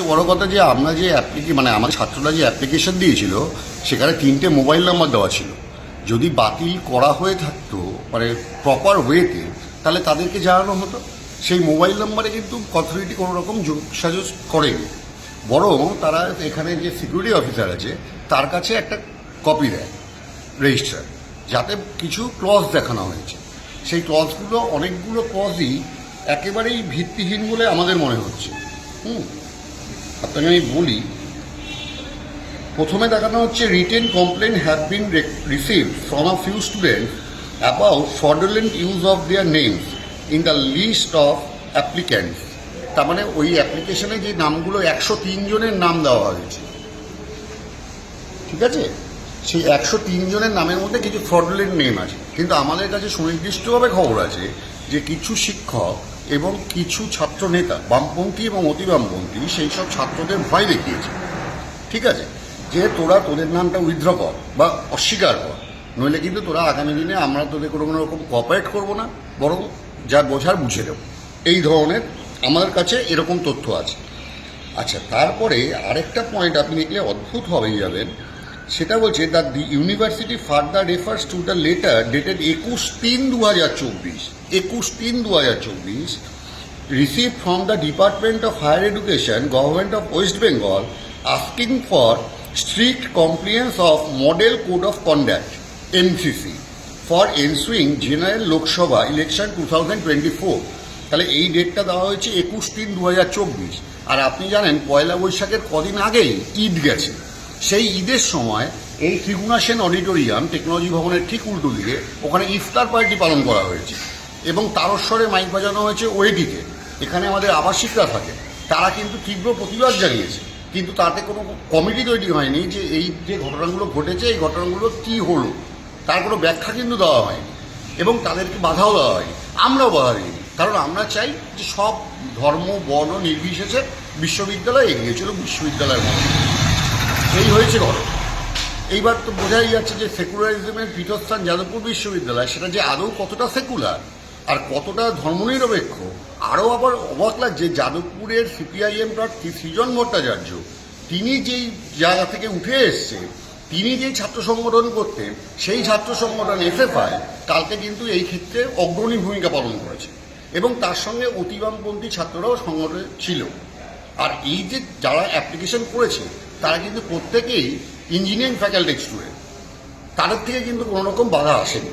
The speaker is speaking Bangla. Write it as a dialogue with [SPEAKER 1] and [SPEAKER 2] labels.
[SPEAKER 1] বড় কথা যে আমরা যে অ্যাপ্লিকে মানে আমার ছাত্ররা যে অ্যাপ্লিকেশন দিয়েছিল, সেখানে তিনটে মোবাইল নাম্বার দেওয়া ছিল। যদি বাতিল করা হয়ে থাকতো মানে প্রপার ওয়েতে তাহলে তাদেরকে জানানো হতো। সেই মোবাইল নাম্বারে কিন্তু অথরিটি কোনো রকম সাজস করেনি। বরং তারা এখানে যে সিকিউরিটি অফিসার আছে, তার কাছে একটা কপি দেয় রেজিস্টার যাতে কিছু ক্লজ দেখানো হয়েছে। সেই ক্লজগুলো অনেকগুলো ক্লজই একেবারেই ভিত্তিহীন বলে আমাদের মনে হচ্ছে। হুম? আপনাকে আমি বলি, প্রথমে দেখানো হচ্ছে written complain have been receive from a few student about fraudulent use of their names in the list of applicants তার মানে ওই অ্যাপ্লিকেশনে যে নামগুলো একশো তিন জনের নাম দেওয়া হয়েছে। ঠিক আছে? সেই একশো তিন জনের নামের মধ্যে কিছু ফ্রডুলেন্ট নেম আছে। কিন্তু আমাদের কাছে সুনির্দিষ্টভাবে খবর আছে যে কিছু শিক্ষক এবং কিছু ছাত্র নেতা বামপন্থী এবং অতি বামপন্থী সেই সব ছাত্রদের ভয় দেখিয়েছে। ঠিক আছে? যে তোরা তোদের নামটা উইথড্র কর বা অস্বীকার কর। নইলে কিন্তু তোরা আগামী দিনে আমরা তোদের কোনো কোনো রকম কপারেট করব না, বরং যা বোঝার বুঝে দেবো এই ধরনের আমাদের কাছে এরকম তথ্য আছে। আচ্ছা তারপরে আরেকটা পয়েন্ট আপনি দেখলে অদ্ভুত হবেই যাবেন। সেটা বলছে the the university further refers to the letter dated একুশ তিন দু হাজার চব্বিশ। একুশ তিন দু হাজার চব্বিশ receive from the department of higher education government of West Bengal asking for strict compliance of model code of conduct NCC for ensuing general Lok Sabha election two thousand twenty four তাহলে এই ডেটটা দেওয়া হয়েছে একুশ তিন দু হাজার চব্বিশ। আর আপনি জানেন পয়লা বৈশাখের কদিন আগেই ঈদ গেছে। সেই ঈদের সময় এই ত্রিগুণা সেন অডিটোরিয়াম, টেকনোলজি ভবনের ঠিক উল্টো দিকে, ওখানে ইফতার পার্টি পালন করা হয়েছে। এবং তারস্বরে মাইক বাজানো হয়েছে ওয়েডিতে। এখানে আমাদের আবাসিকরা থাকে। তারা কিন্তু তীব্র প্রতিবাদ জানিয়েছে। কিন্তু তাতে কোনো কমিটি তৈরি হয়নি যে এই যে ঘটনাগুলো ঘটেছে, এই ঘটনাগুলো কি হলো। তার কোনো ব্যাখ্যা কিন্তু দেওয়া হয়নি। এবং তাদেরকে বাধাও দেওয়া হয়নি। আমরাও বাধা দিইনি। কারণ আমরা চাই যে সব ধর্ম, বর্ণ নির্বিশেষে বিশ্ববিদ্যালয় এগিয়ে চলো বিশ্ববিদ্যালয়ের মধ্যে। এই হয়েছে ঘটনা এইবার তো বোঝাই যাচ্ছে যে সেকুলারিজমের পীঠস্থান যাদবপুর বিশ্ববিদ্যালয়, সেটা যে আদৌ কতটা সেকুলার আর কতটা ধর্মনিরপেক্ষ, আরও আবার অবাক লাগছে যাদবপুরের সিপিআইএম প্রার্থী সৃজন ভট্টাচার্য, তিনি যেই জায়গা থেকে উঠে এসছে, তিনি যেই ছাত্র সংগঠন করতেন সেই ছাত্র সংগঠন এসএফআই কালকে কিন্তু এই ক্ষেত্রে অগ্রণী ভূমিকা পালন করেছে। এবং তার সঙ্গে অতিবামপন্থী ছাত্ররাও সংগঠনে ছিল। আর এই যে যারা অ্যাপ্লিকেশন করেছে তারা কিন্তু প্রত্যেকেই ইঞ্জিনিয়ারিং ফ্যাকাল্টির স্টুডেন্ট তাদের থেকে কিন্তু কোনো রকম বাধা আসেনি।